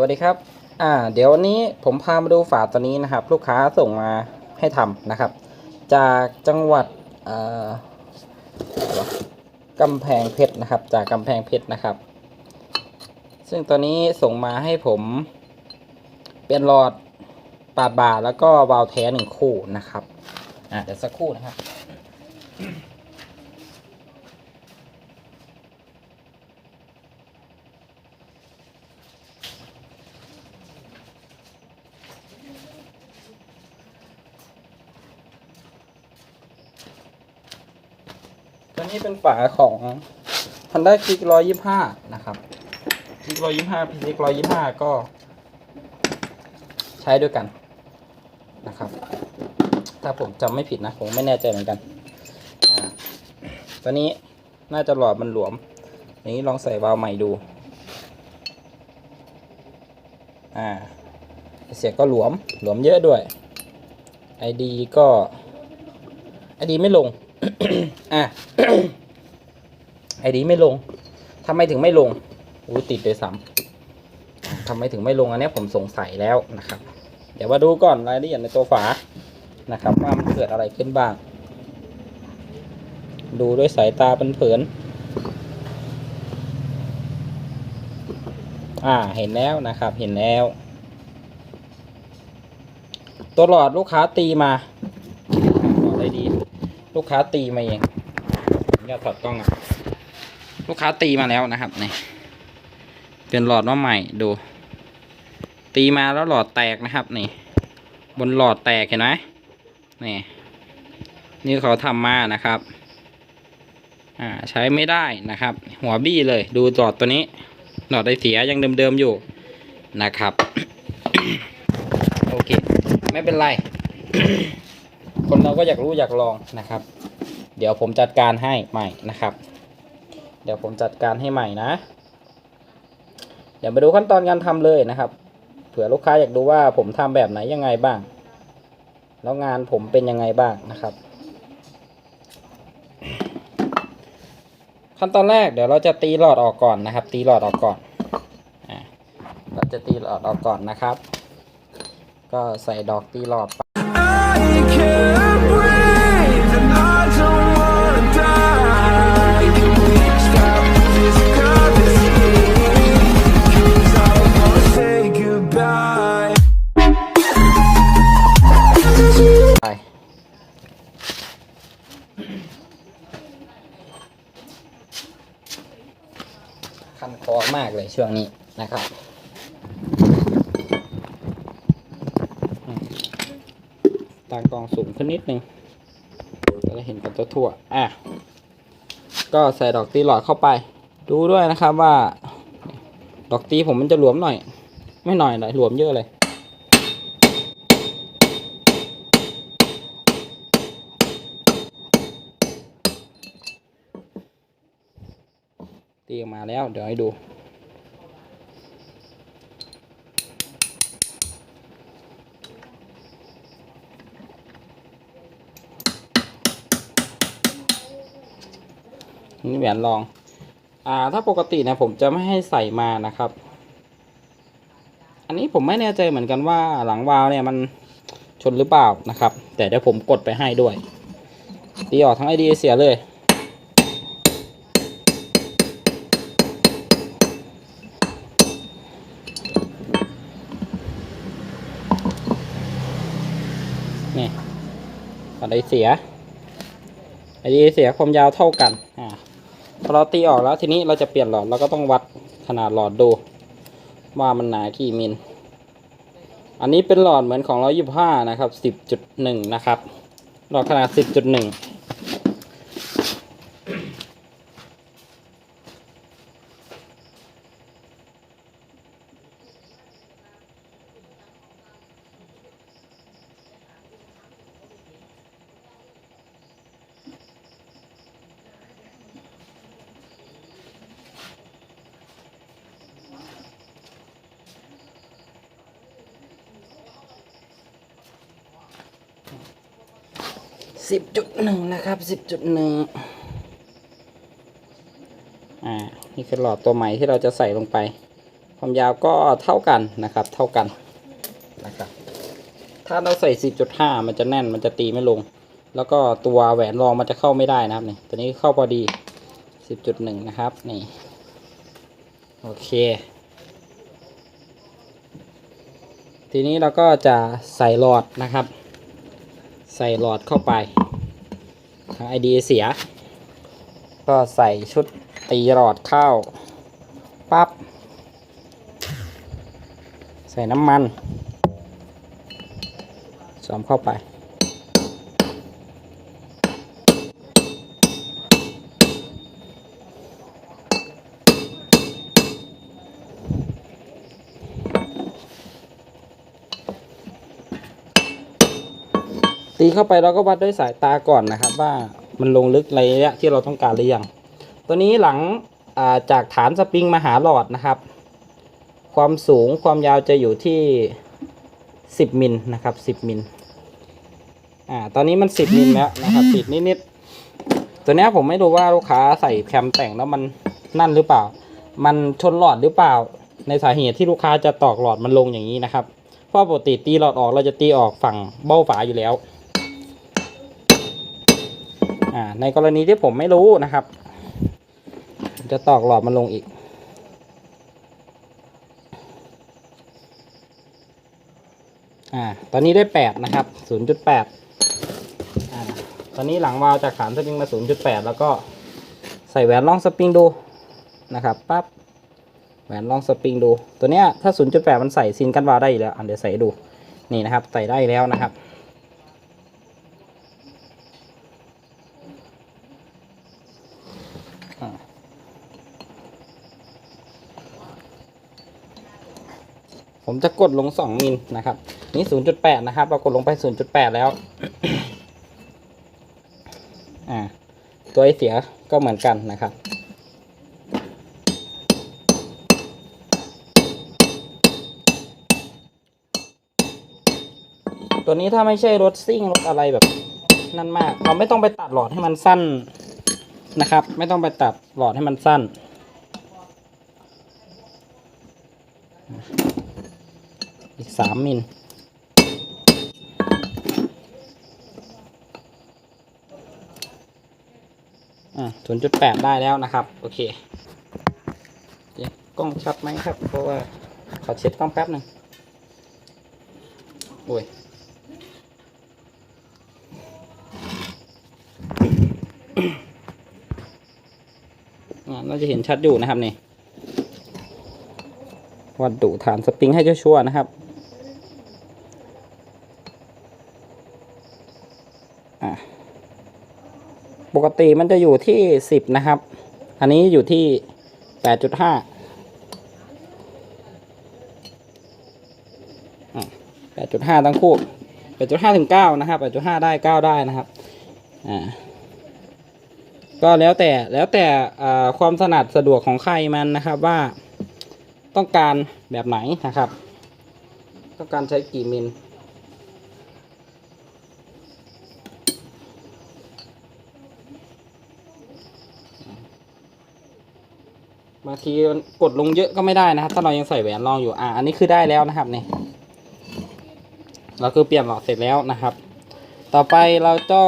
วัสดีครับ อ่า เดี๋ยววันนี้ผมพามาดูฝาตัวนี้นะครับ ลูกค้าส่งมาให้ทำนะครับ จากจังหวัดกำแพงเพชรนะครับ จากกำแพงเพชรนะครับ ซึ่งตัวนี้ส่งมาให้ผมเป็นหลอดปาดบาแล้วก็วาล์วแท้หนึ่งคู่นะครับ อ่าเดี๋ยวสักครู่นะครับ เป็นฝาของ Honda Click 125 นะครับ Click 125 PCX 125 ก็ ใช้ด้วยกันนะครับ ถ้าผมจำไม่ผิดนะ ผมไม่แน่ใจเหมือนกันอตัวนี้น่าจะหลอดมันหลวม อย่างนี้ลองใส่วาล์วใหม่ดูอ่าเสียก็หลวม หลวมเยอะด้วย ID ก็ ID ไม่ลง อะไอดีไม่ลงทำไมถึงไม่ลงอู้ติดเลยซ้ำทำไมถึงไม่ลงอันนี้ผมสงสัยแล้วนะครับ เดี๋ยวมาดูก่อนรายละเอียดในตัวฝานะครับ ว่ามันเกิดอะไรขึ้นบ้าง ดูด้วยสายตาเป็นเผินอ่าเห็นแล้วนะครับเห็นแล้ว ตัวหลอดลูกค้าตีมาหลอดอะไรดี ลูกค้าตีมาเองอย่าถอดกล้องอะ ลูกค้าตีมาแล้วนะครับนี่เป็นหลอดมาใหม่ดู ตีมาแล้วหลอดแตกนะครับนี่ บนหลอดแตกเห็นไหมนี่นี่เขาทำมานะครับอ่าใช้ไม่ได้นะครับ หัวบี้เลย ดูหลอดตัวนี้ หลอดไอเสียยังเดิมๆอยู่นะครับ โอเค ไม่เป็นไร คนเราก็อยากรู้อยากลองนะครับ เดี๋ยวผมจัดการให้ใหม่นะครับ เดี๋ยวผมจัดการให้ใหม่นะ เดี๋ยวมาดูขั้นตอนการทำเลยนะครับ เผื่อลูกค้าอยากดูว่าผมทำแบบไหนยังไงบ้าง แล้วงานผมเป็นยังไงบ้างนะครับ ขั้นตอนแรกเดี๋ยวเราจะตีหลอดออกก่อนนะครับ ตีหลอดออกก่อนอเราจะตีหลอดออกก่อนนะครับ ก็ใส่ดอกตีหลอดไป ช่วงนี้นะครับตั้งกองสูงขึ้นนิดนึงจะได้เห็นกันตัวทั่วๆอะก็ใส่ดอกตีหลอดเข้าไป ดูด้วยนะครับว่า ดอกตีผมมันจะหลวมหน่อย ไม่หน่อยหน่อยหลวมเยอะเลยตีออกมาแล้ว เดี๋ยวให้ดู แหวนรอง อ่า ถ้าปกตินะผมจะไม่ให้ใส่มานะครับ อันนี้ผมไม่แน่ใจเหมือนกันว่าหลังวาล์วเนี่ยมันชนหรือเปล่านะครับ แต่เดี๋ยวผมกดไปให้ด้วย ตีออกทั้งไอเดียเสียเลย นี่อะไรเสียไอเดียเสียความยาวเท่ากันอ่า พอเราตีออกแล้วทีนี้เราจะเปลี่ยนหลอดเราก็ต้องวัดขนาดหลอดดู ว่ามันหนากี่มิล อันนี้เป็นหลอดเหมือนของ 125 นะครับ 10.1 นะครับ หลอดขนาด 10.1 สิบจุดหนึ่งนะครับสิบจุดหนึ่งอ่านี่คือหลอดตัวใหม่ที่เราจะใส่ลงไป ความยาวก็เท่ากันนะครับ เท่ากันนะครับถ้าเราใส่10.5มันจะแน่นมันจะตีไม่ลง แล้วก็ตัวแหวนรองมันจะเข้าไม่ได้นะครับนี่ตัวนี้เข้าพอดี10.1นะครับนี่โอเค ทีนี้เราก็จะใส่หลอดนะครับ ใส่หลอดเข้าไปทางไอเดียเสีย ก็ใส่ชุดตีหลอดเข้าปั๊บใส่น้ำมันสอมเข้าไป ตีเข้าไปเราก็วัดด้วยสายตาก่อนนะครับ ว่ามันลงลึกระยะที่เราต้องการหรือยังตัวนี้หลังาจากฐานสปริงมาหาหลอดนะครับ ความสูงความยาวจะอยู่ที่ 10มิลนะครับ10มิลอ่าตอนนี้มัน 10มิลแล้วนะครับปิดนิดๆตัวนี้ผมไม่รู้ว่าลูกค้าใส่แคมแต่งแล้วมันนั่นหรือเปล่า มันชนหลอดหรือเปล่า ในสาเหตุที่ลูกค้าจะตอกหลอดมันลงอย่างนี้นะครับเพราะปกติตีหลอดออกเราจะตีออกฝั่งเบ้าฝาอยู่แล้ว อ่าในกรณีที่ผมไม่รู้นะครับ จะตอกหลอดมันลงอีก อ่า ตอนนี้ได้แปดนะครับศูนย์จุดแปดอ่า ตอนนี้หลังวาล์วจากฐานสปริงมาศูนย์จุดแปดแล้วก็ใส่แหวนล่องสปริงดูนะครับปั๊บแหวนล่องสปริงดู ตัวเนี้ยถ้าศูนย์จุดแปดมันใส่ซินกันวาล์วได้อยู่แล้วอะเดี๋ยวใส่ดู นี่นะครับ ใส่ได้แล้วนะครับ ผมจะกดลง 2 มิลนะครับ นี่ 0.8 นะครับ เรากดลงไป 0.8 แล้ว อ่า ตัวไอเสียก็เหมือนกันนะครับ ตัวนี้ถ้าไม่ใช่รถซิ่งรถอะไรแบบนั่นมาก เราไม่ต้องไปตัดหลอดให้มันสั้นนะครับ ไม่ต้องไปตัดหลอดให้มันสั้น อีก สามมิลอ่าศูนย์จุดแปดได้แล้วนะครับ โอเคกล้องชัดไหมครับ เพราะว่าขอเช็ดกล้องแป๊บหนึ่งโอ้ยอ่าน่าจะเห็นชัดอยู่นะครับนี่วัดดุฐานสปริงให้ชัวร์นะครับ อะ ปกติมันจะอยู่ที่สิบนะครับ อันนี้อยู่ที่แปดจุดห้าแปดจุดห้าทั้งคู่แปดจุดห้าถึงเก้านะครับแปดจุดห้าได้เก้าได้นะครับอ่าก็แล้วแต่แล้วแต่ความถนัดสะดวกของใครมันนะครับว่าต้องการแบบไหนนะครับ ต้องการใช้กี่มิลางทีกดลงเยอะก็ไม่ได้นะครับ ถ้าเรายังใส่แหวนรองอยู่อ่าอันนี้คือได้แล้วนะครับนี่เราคือเปลี่ยนหลอดเสร็จแล้วนะครับ ต่อไปเราก็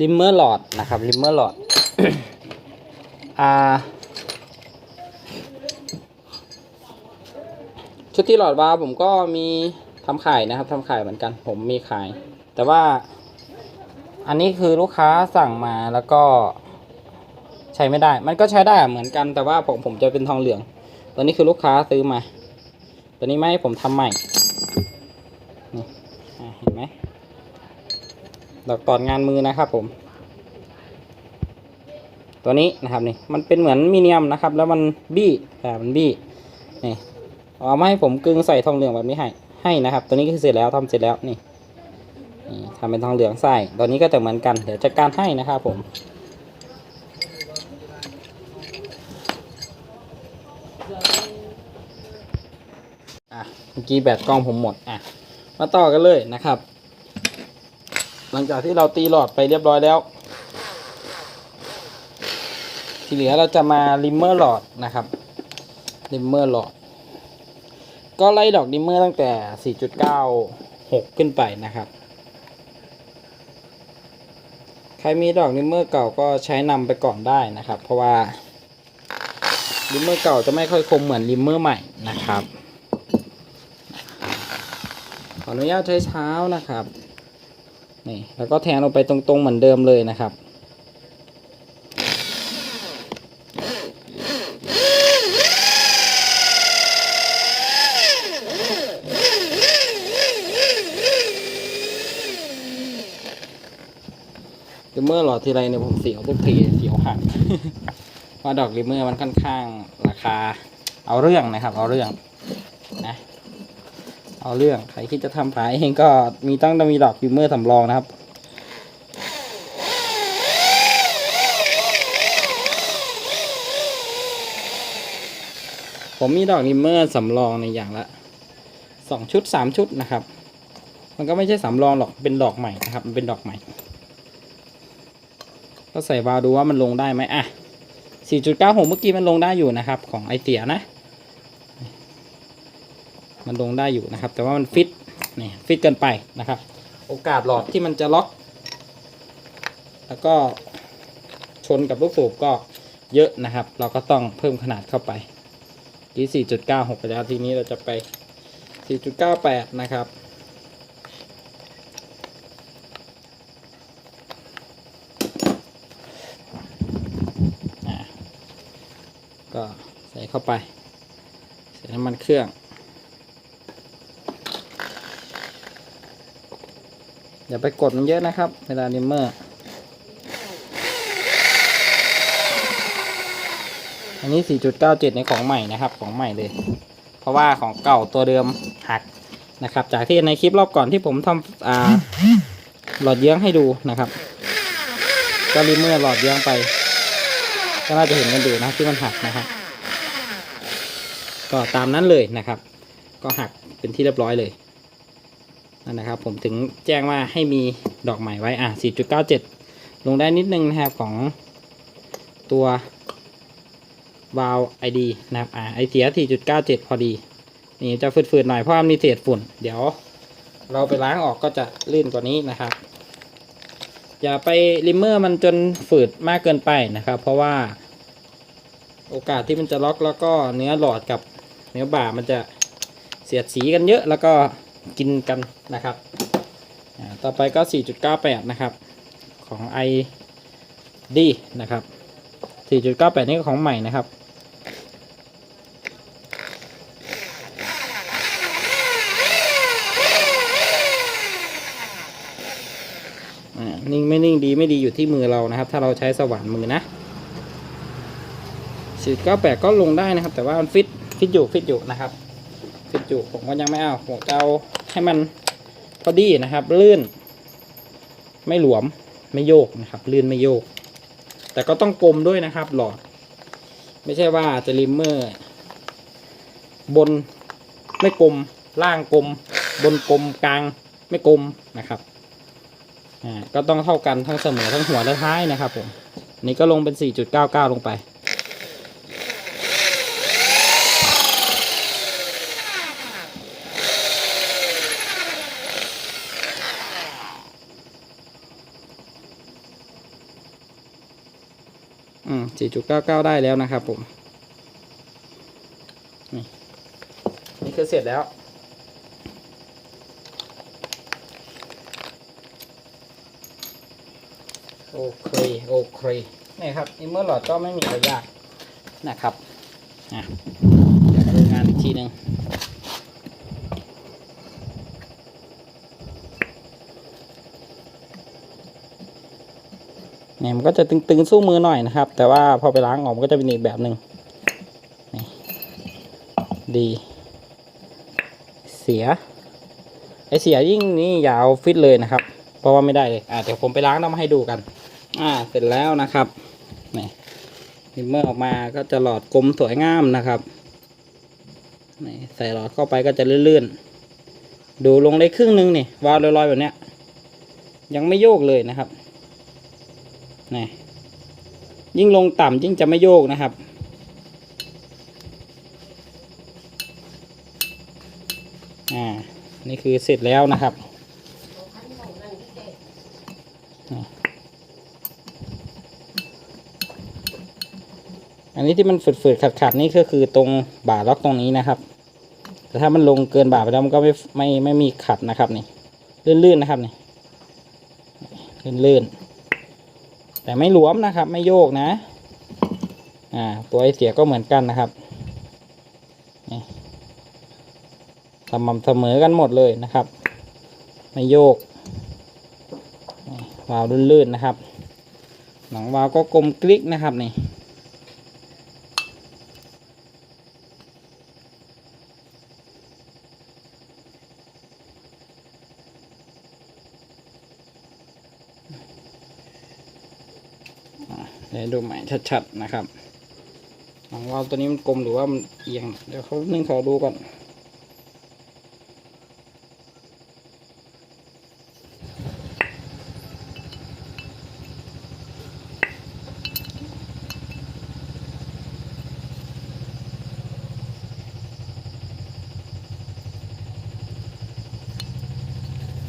ริมเมอร์หลอดนะครับริมเมอร์หลอดอ่าชุดที่หลอดวาล์วผมก็มีทำขายนะครับทำขายเหมือนกัน ผมมีขาย แต่ว่า อันนี้คือลูกค้าสั่งมาแล้วก็ ช้ไม่ได้ มันก็ใช้ได้เหมือนกันแต่ว่าผมผมจะเป็นทองเหลือง ตัวนี้คือลูกค้าซื้อมา ตัวนี้ไม่ให้ผมทำใหม่นี่เห็นไหมดอกตอนงานมือนะครับผม ตัวนี้นะครับนี่มันเป็นเหมือนมีเนียมนะครับ แล้วมันบี้อ่มันบี้นี่เอามาให้ผมกึงใส่ทองเหลืองแบบนี้ให้ให้นะครับ ตัวนี้ก็คือเสร็จแล้วทำเสร็จแล้วนี่ทำเป็นทองเหลืองใส่ตัวนี้ก็จะเหมือนกัน เดี๋ยวจัดการให้นะครับผม อะเมื่อกี้แบตกล้องผมหมดอะมาต่อกันเลยนะครับ หลังจากที่เราตีหลอดไปเรียบร้อยแล้ว ที่เหลือเราจะมาริมเมอร์หลอดนะครับริมเมอร์หลอด ก็ไล่ดอกดิมเมอร์ตั้งแต่ 4.96 ขึ้นไปนะครับ ใครมีดอกดิมเมอร์เก่าก็ใช้นำไปก่อนได้นะครับ เพราะว่า ดิมเมอร์เก่าจะไม่ค่อยคมเหมือนดิมเมอร์ใหม่นะครับ ขออนุญาตใช้เช้านะครับนี่แล้วก็แทงลงไปตรงๆเหมือนเดิมเลยนะครับริมเมอหลอดทีไรเนี่ยผมเสียวทุกทีเสียวหัก เพราะดอกริมเมอร์มันค่อนข้างราคาเอาเรื่องนะครับ เอาเรื่องนะเอาเรื่องใครคิดจะทำขายเองก็มีต้องต้องมีดอกริมเมอร์สำรองนะครับผมมีดอกริมเมอร์สำรองในอย่างละสองชุดสามชุดนะครับ มันก็ไม่ใช่สำรองหรอกเป็นดอกใหม่นะครับ มันเป็นดอกใหม่ ก็ใส่วาลดูว่ามันลงได้ไหมอะ 4.96 เมื่อกี้มันลงได้อยู่นะครับ ของไอเสียนะ มันลงได้อยู่นะครับ แต่ว่ามันฟิตนี่ฟิตเกินไปนะครับ โอกาสหลอดที่มันจะล็อก แล้วก็ชนกับลูกสูบก็เยอะนะครับ เราก็ต้องเพิ่มขนาดเข้าไปที่ 4.96 ไปแล้วทีนี้เราจะไป 4.98 นะครับ อะก็ใส่ เข้าไป ใส่น้ำมันเครื่อง อย่าไปกดมันเยอะนะครับ เวลาดิมเมอร์ อันนี้ 4.97 ในของใหม่นะครับ ของใหม่เลย เพราะว่าของเก่าตัวเดิมหักนะครับ จากที่ในคลิปรอบก่อนที่ผมทำหลอดเยื้องให้ดูนะครับ ก็ริมเมอร์หลอดเยื้องไปก็น่าจะเห็นกันดูนะที่มันหักนะครับ ก็ตามนั้นเลยนะครับ ก็หักเป็นที่เรียบร้อยเลยนั่นนะครับ ผมถึงแจ้งว่าให้มีดอกใหม่ไว้อะ4.97 ลงได้นิดนึงนะครับของตัววาลไอดีนะครับอะไอเสีย 4.97 พอดี นี่จะฝืดๆหน่อยเพราะมีเศษฝุ่น เดี๋ยวเราไปล้างออกก็จะลื่นกว่านี้นะครับ อย่าไปริมเมอร์มันจนฝืดมากเกินไปนะครับ เพราะว่า โอกาสที่มันจะล็อกแล้วก็เนื้อหลอดกับ เนื้อบ่ามันจะเสียดสีกันเยอะแล้วก็กินกันนะครับ ต่อไปก็ 4.98 นะครับ ของ ID นะครับ 4.98 นี่ก็ของใหม่นะครับ นิ่งไม่นิ่งดีไม่ดีอยู่ที่มือเรานะครับ ถ้าเราใช้สว่านมือนะสี่เก้าแปดก็ลงได้นะครับ แต่ว่ามันฟิต ฟิตอยู่ฟิตอยู่นะครับฟิตอยู่ผมก็ยังไม่เอาผมจะเอาให้มันพอดีนะครับ ลื่น ไม่หลวมไม่โยกนะครับ ลื่นไม่โยก แต่ก็ต้องกลมด้วยนะครับ หลอด ไม่ใช่ว่าจะริมเมอร์บนไม่กลมล่างกลม บนกลมกลางไม่กลมนะครับอ่าก็ต้องเท่ากันทั้งเสมอทั้งหัวและท้ายนะครับผมนนี่ก็ลงเป็น 4.99 ลงไป 4.99 ได้แล้วนะครับผม นี่นี่คือเสร็จแล้ว โอเค โอเค นี่ครับอิมเมอร์หลอดก็ไม่มีอะไรยากนะครับอะเดี๋ยวมาดูงานอีกทีหนึ่ง เนี่ยมันก็จะตึงๆสู้มือหน่อยนะครับ แต่ว่าพอไปล้างออกมันก็จะเป็นอีกแบบหนึ่งนี่ดี เสียไอเสียยิ่งนี่อยาวฟิตเลยนะครับ เพราะว่าไม่ได้เลยอ่าเดี๋ยวผมไปล้างน้ำให้ดูกัน อ่าเสร็จแล้วนะครับนี่นิมเมอร์ออกมาก็จะหลอดกลมสวยงามนะครับนี่ใส่หลอดเข้าไปก็จะลื่นๆ ดูลงได้ครึ่งหนึงนี่วาวลอยๆแบบเนี้ยยังไม่โยกเลยนะครับ นี่ยิ่งลงต่ำยิ่งจะไม่โยกนะครับ อ่า นี่คือเสร็จแล้วนะครับอันนี้ที่มันฝืดๆขัดๆนี่ก็คือตรงบ่าล็อกตรงนี้นะครับ แต่ถ้ามันลงเกินบ่าไปแล้วมันก็ไม่ไม่ไม่มีขัดนะครับนี่ลื่นๆนะครับนี่ลื่นๆ แต่ไม่หลวมนะครับ ไม่โยกนะ อ่า ตัวไอเสียก็เหมือนกันนะครับสม่ำเสมอกันหมดเลยนะครับ ไม่โยก วาวลื่นๆนะครับ หนังวาวก็กลมกลิกนะครับนี่ เดูใหม่ชัดๆนะครับหลังวาล์วตัวนี้มันกลมหรือว่ามันเอียง เดี๋ยวเขานึ่งขอดูก่อน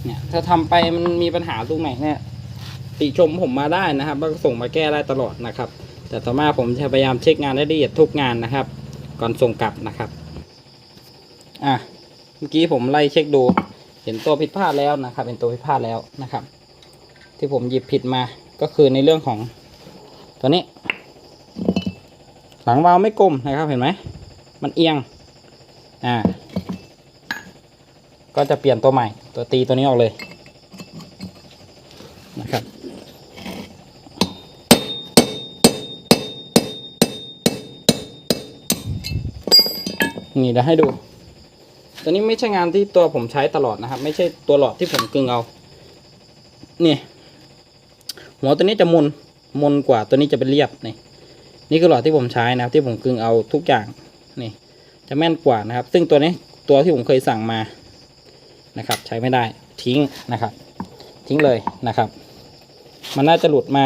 เนี่ยถ้าทำไปมันมีปัญหาตรงไหนเนี่ย ติชมผมมาได้นะครับแล้วก็ส่งมาแก้ได้ตลอดนะครับ แต่ต่อมาผมจะพยายามเช็คงานให้ละเอียดทุกงานนะครับ ก่อนส่งกลับนะครับอะเมื่อกี้ผมไล่เช็คดู เห็นตัวผิดพลาดแล้วนะครับ เป็นตัวผิดพลาดแล้วนะครับ ที่ผมหยิบผิดมาก็คือในเรื่องของตัวนี้ หลังวาล์วไม่กลมนะครับเห็นไหมมันเอียงอ่าก็จะเปลี่ยนตัวใหม่ตัวตีตัวนี้ออกเลย นะครับ นี่เดี๋ยวให้ดู ตัวนี้ไม่ใช่งานที่ตัวผมใช้ตลอดนะครับ ไม่ใช่ตัวหลอดที่ผมกึงเอา นี่ หัวตัวนี้จะมนมนกว่าตัวนี้จะเป็นเรียบนี่นี่คือหลอดที่ผมใช้นะครับ ที่ผมกึงเอาทุกอย่างนี่จะแม่นกว่านะครับ ซึ่งตัวนี้ตัวที่ผมเคยสั่งมานะครับ ใช้ไม่ได้ทิ้งนะครับ ทิ้งเลยนะครับ มันน่าจะหลุดมา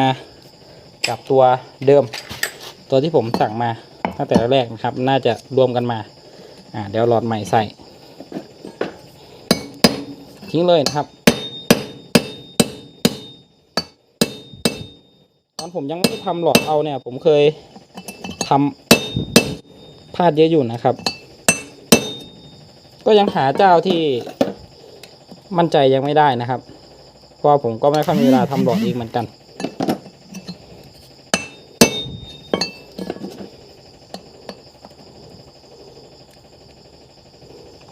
กับตัวเดิม ตัวที่ผมสั่งมาตั้งแต่แรกนะครับ น่าจะรวมกันมา อ่าเดี๋ยวหลอดใหม่ใส่ ทิ้งเลยนะครับ ตอนผมยังไม่ได้ทำหลอดเอาเนี่ย ผมเคยทำพลาดเยอะอยู่นะครับ ก็ยังหาเจ้าที่มั่นใจยังไม่ได้นะครับ เพราะผมก็ไม่ค่อยมีเวลาทำหลอดเองเหมือนกัน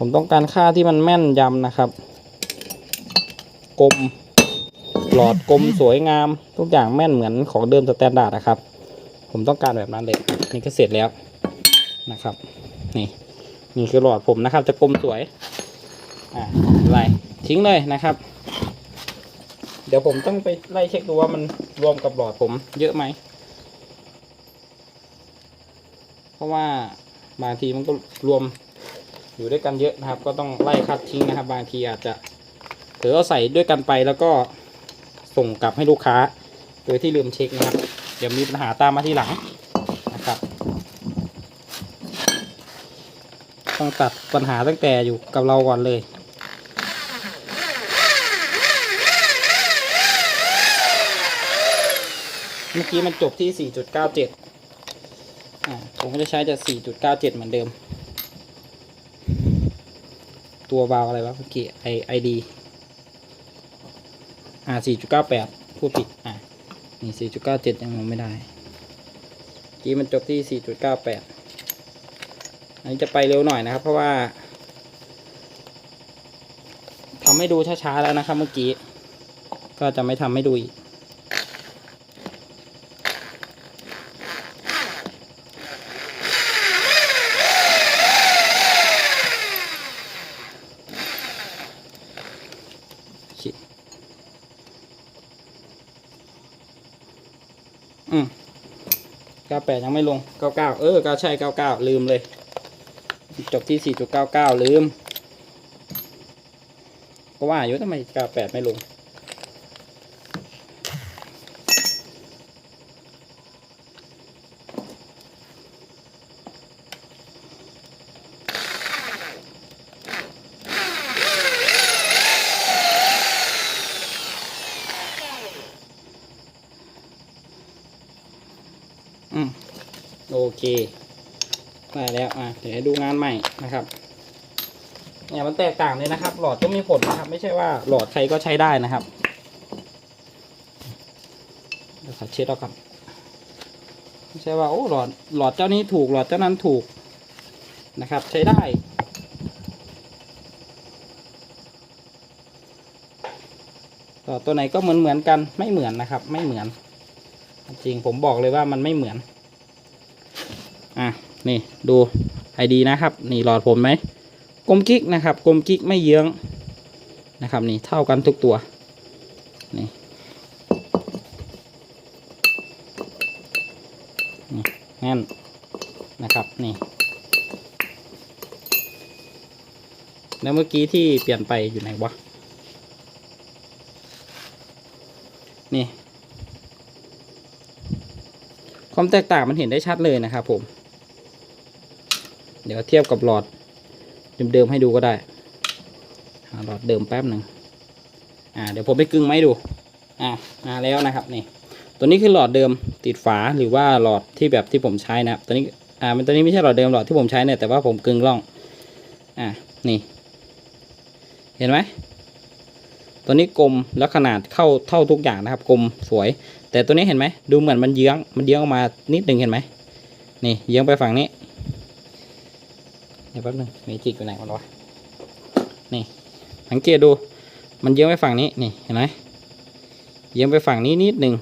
ผมต้องการค่าที่มันแม่นยำนะครับ กลมหลอดกลมสวยงาม ทุกอย่างแม่นเหมือนของเดิมสแตนดาร์ดนะครับ ผมต้องการแบบนั้นเลย นี่ก็เสร็จแล้วนะครับ นี่นี่คือหลอดผมนะครับ จะกลมสวย อ่าอะไรทิ้งเลยนะครับ เดี๋ยวผมต้องไปไล่เช็คดูว่ามันรวมกับหลอดผมเยอะไหม เพราะว่าบางทีมันก็รวม อยู่ด้วยกันเยอะนะครับ ก็ต้องไล่คัดทิ้งนะครับ บางทีอาจจะเผลอเอาใส่ด้วยกันไปแล้วก็ส่งกลับให้ลูกค้า โดยที่ลืมเช็คนะครับ เดี๋ยวมีปัญหาตามมาทีหลังนะครับ ต้องตัดปัญหาตั้งแต่อยู่กับเราก่อนเลยเมื่อกี้มันจบที่ 4.97 อ่า ผมก็จะใช้จะ 4.97 เหมือนเดิม ตัววาวอะไรวะเมื่อกี้ไอไอดีอ่า4.98พูดผิดอ่านี่4.97ยังลงไม่ได้เมื่อกี้มันจบที่4.98อันนี้จะไปเร็วหน่อยนะครับ เพราะว่าทำให้ดูช้าๆแล้วนะครับเมื่อกี้ ก็จะไม่ทำให้ดูอีก ก้าแปดยังไม่ลงเก้าเก้าเออเก้าใช่เก้าเก้าลืมเลย จบที่สี่จุดเก้าเก้าลืม ก็ว่าอยู่ทำไมเก้าแปดไม่ลง น เคได้แล้วอะเดี๋ยวให้ดูงานใหม่นะครับ เนี่ยมันแตกต่างเลยนะครับ หลอดก็มีผลนะครับ ไม่ใช่ว่าหลอดใครก็ใช้ได้นะครับเดี๋ยวขอเช็ดออกก่อนไม่ใช่ว่าโอ้หลอดหลอดเจ้านี้ถูกหลอดเจ้านั้นถูกนะครับ ใช้ได้หลอดตัวไหนก็เหมือนเหมือนกันไม่เหมือนนะครับ ไม่เหมือน จริงผมบอกเลยว่ามันไม่เหมือนอะนี่ดูไอดีนะครับ นี่หลอดผมไหม กลมกิ๊กนะครับกลมกิ๊กไม่เยื้องนะครับนี่เท่ากันทุกตัวนี่แน่นนะครับนี่แล้วเมื่อกี้ที่เปลี่ยนไปอยู่ไหนวะนี่ความแตกต่างมันเห็นได้ชัดเลยนะครับผม เดี๋ยวเทียบกับหลอด เดิมๆให้ดูก็ได้หลอดเดิมแป๊บหนึ่งอ่าเดี๋ยวผมไปกึ่งไม้ดูอ่ามาแล้วนะครับนี่ตัวนี้คือหลอดเดิมติดฝาหรือว่าหลอดที่แบบที่ผมใช้นะครับตัวนี้อ่ามันตัวนี้ไม่ใช่หลอดเดิมหลอดที่ผมใช้เนี่ยแต่ว่าผมกึ่งร่องอ่านี่ เห็นไหมตัวนี้กลมแล้วขนาดเข้าเท่าทุกอย่างนะครับ กลมสวย แต่ตัวนี้เห็นไหมดูเหมือนมันเยื้องมันเยื้องออกมานิดหนึ่งเห็นไหมนี่เยื้องไปฝั่งนี้ ดี๋ยวแป๊บนึงเมจิกอยู่ไหนกันวะนี่สังเกตดู มันเยื้องไปฝั่งนี้นี่เห็นไหมเยื้องไปฝั่งนี้นิดหนึ่ง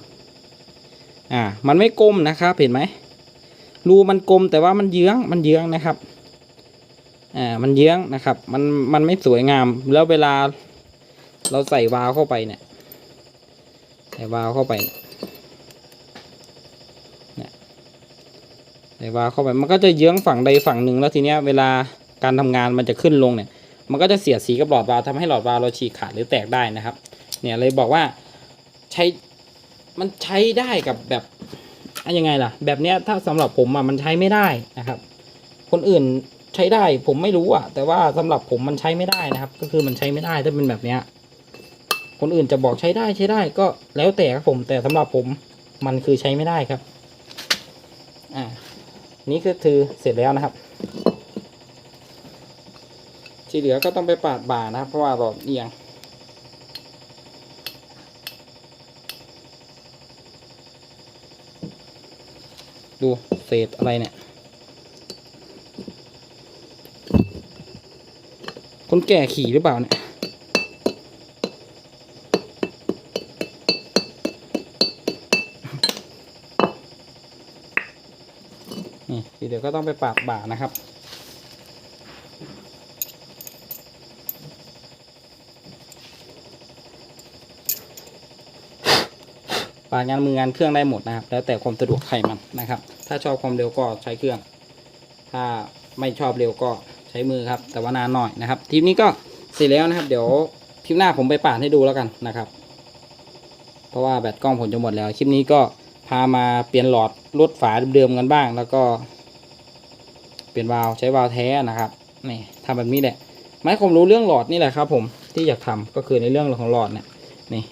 อ่า มันไม่กลมนะครับเห็นไหมรูมันกลมแต่ว่ามันเยื้องมันเยื้องนะครับอ่ามันเยื้องนะครับ มันมันไม่สวยงามแล้วเวลาเราใส่วาล์วเข้าไปเนี่ยใส่วาล์วเข้าไปเเนี่ย ส่วาล์วเข้าไปมันก็จะเยื้องฝั่งใดฝั่งหนึ่งแล้วทีเนี้ยเวลาการทำงานมันจะขึ้นลงเนี่ย มันก็จะเสียดสีกับหลอดวาล์วทำให้หลอดวาล์วเราฉีกขาดหรือแตกได้นะครับ เนี่ยเลยบอกว่าใช้มันใช้ได้กับแบบอะยังไงล่ะ แบบเนี้ยถ้าสำหรับผมอะมันใช้ไม่ได้นะครับ คนอื่นใช้ได้ผมไม่รู้อะ แต่ว่าสำหรับผมมันใช้ไม่ได้นะครับ ก็คือมันใช้ไม่ได้ถ้าเป็นแบบเนี้ยคนอื่นจะบอกใช้ได้ใช้ได้ก็แล้วแต่ครับผม แต่สำหรับผมมันคือใช้ไม่ได้ครับ อ่า นี่ก็คือเสร็จแล้วนะครับ ที่เหลือก็ต้องไปปาดบ่านะครับ เพราะว่าหลอดเอียงดูเศษอะไรเนี่ย คนแก่ขี่หรือเปล่าเนี่ย ก็ต้องไปปาดบ่านะครับ ปาดงานมืองานเครื่องได้หมดนะครับ แล้วแต่ความสะดวกใครมันนะครับ ถ้าชอบความเร็วก็ใช้เครื่อง ถ้าไม่ชอบเร็วก็ใช้มือครับ แต่ว่านานหน่อยนะครับทีนี้ก็เสร็จแล้วนะครับ เดี๋ยวคลิปหน้าผมไปปาดให้ดูแล้วกันนะครับ เพราะว่าแบตกล้องผมจะหมดแล้ว คลิปนี้ก็พามาเปลี่ยนหลอดลดฝาเดิมๆกันบ้าง แล้วก็ เปลี่ยนวาล์วใช้วาล์วแท้นะครับนี่ทำแบบนี้แหละไม่ผมรู้เรื่องหลอดนี่แหละครับ ผมที่อยากทำก็คือในเรื่องของหลอดเนี่ยนี่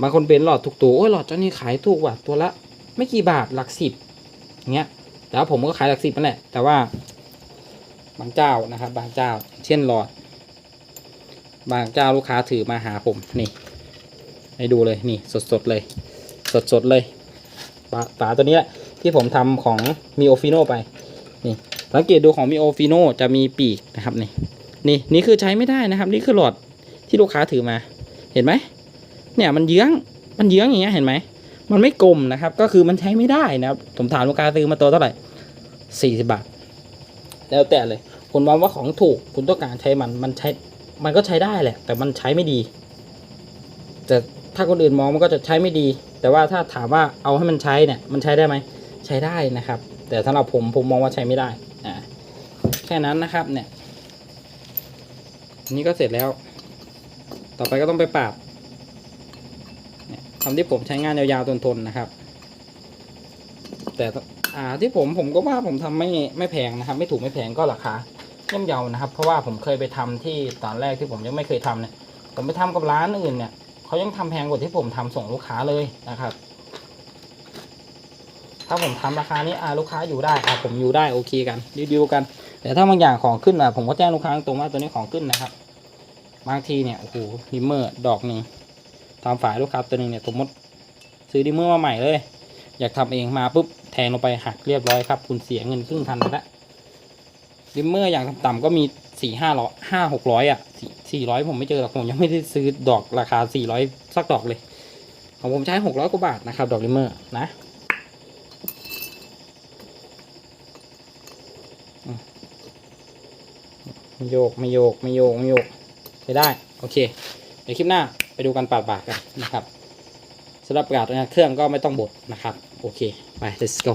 บางคนเป็นหลอดถูกตัวโอ้ยหลอดเจ้านี้ขายถูกว่ะตัวละ ไม่กี่บาทหลักสิบเงี้ยแต่ว่าผมก็ขายหลักสิบนั่นแหละแต่ว่า บางเจ้านะครับ บางเจ้า เช่นหลอด บางเจ้าลูกค้าถือมาหาผมนี่ให้ดูเลยนี่สดๆเลย สดๆเลยฝาฝาตัวนี้แหละที่ผมทำของมีโอฟิโนไป สังเกตดูของมีโอฟิโนจะมีปีกนะครับนี่นี่นี่คือใช้ไม่ได้นะครับ นี่คือหลอดที่ลูกค้าถือมา เห็นไหมเนี่ยมันเยื้องมันเยื้องอย่างเงี้ยเห็นไหมมันไม่กลมนะครับ ก็คือมันใช้ไม่ได้นะครับผมถามลูกค้าซื้อมาตัวเท่าไหร่สี่สิบบาท แล้วแต่เลยคุณมองว่าของถูกคุณต้องการใช้มันมันใช้ มันก็ใช้ได้แหละ แต่มันใช้ไม่ดี แต่ถ้าคนอื่นมองมันก็จะใช้ไม่ดี แต่ว่าถ้าถามว่าเอาให้มันใช้เนี่ย มันใช้ได้ไหมใช้ได้นะครับ แต่สำหรับผมผมมองว่าใช้ไม่ได้ อ่าแค่นั้นนะครับเนี่ยนนี้ก็เสร็จแล้ว ต่อไปก็ต้องไปปราบทำที่ผมใช้งานยาวๆทนๆนะครับ แต่อ่าที่ผมผมก็ว่าผมทำไม่ไม่แพงนะครับ ไม่ถูกไม่แพงก็ราคาย่อมเยานะครับ เพราะว่าผมเคยไปทำที่ตอนแรกที่ผมยังไม่เคยทำเนี่ยผมไปทำกับร้านอื่นเนี่ยเขายังทำแพงกว่าที่ผมทำส่งลูกค้าเลยนะครับ ถ้าผมทำราคานี้อ่าลูกค้าอยู่ได้อ่าผมอยู่ได้โอเคกันดีลๆกัน แต่ถ้าบางอย่างของขึ้นอะผมก็แจ้งลูกค้าตรงว่าตัวนี้ของขึ้นนะครับ บางทีเนี่ยโอ้โหดิมเมอร์ดอกหนึ่งทำฝ่ายลูกค้าตัวหนึ่งเนี่ยสมมติซื้อดิมเมอร์มาใหม่เลย อยากทำเองมาปุ๊บแทงลงไปหักเรียบร้อยครับ คุณเสียเงินครึ่งพันไปแล้วดิมเมอร์อย่างต่ำๆก็มีสี่ห้าร้อยห้าหกร้อยอะสี่สี่ร้อยผมไม่เจอหรอกผมยังไม่ได้ซื้อดอกราคาสี่ร้อยสักดอกเลยของผมใช้หกร้อยกว่าบาทนะครับดอกดิมเมอร์นะอืม ไม่โยกไม่โยกไม่โยกไม่โยกใช้ได้ โอเค เดี๋ยวคลิปหน้าไปดูกันปาดบากกันนะครับสำหรับประกาศเครื่องก็ไม่ต้องบดนะครับ โอเค ไป let's go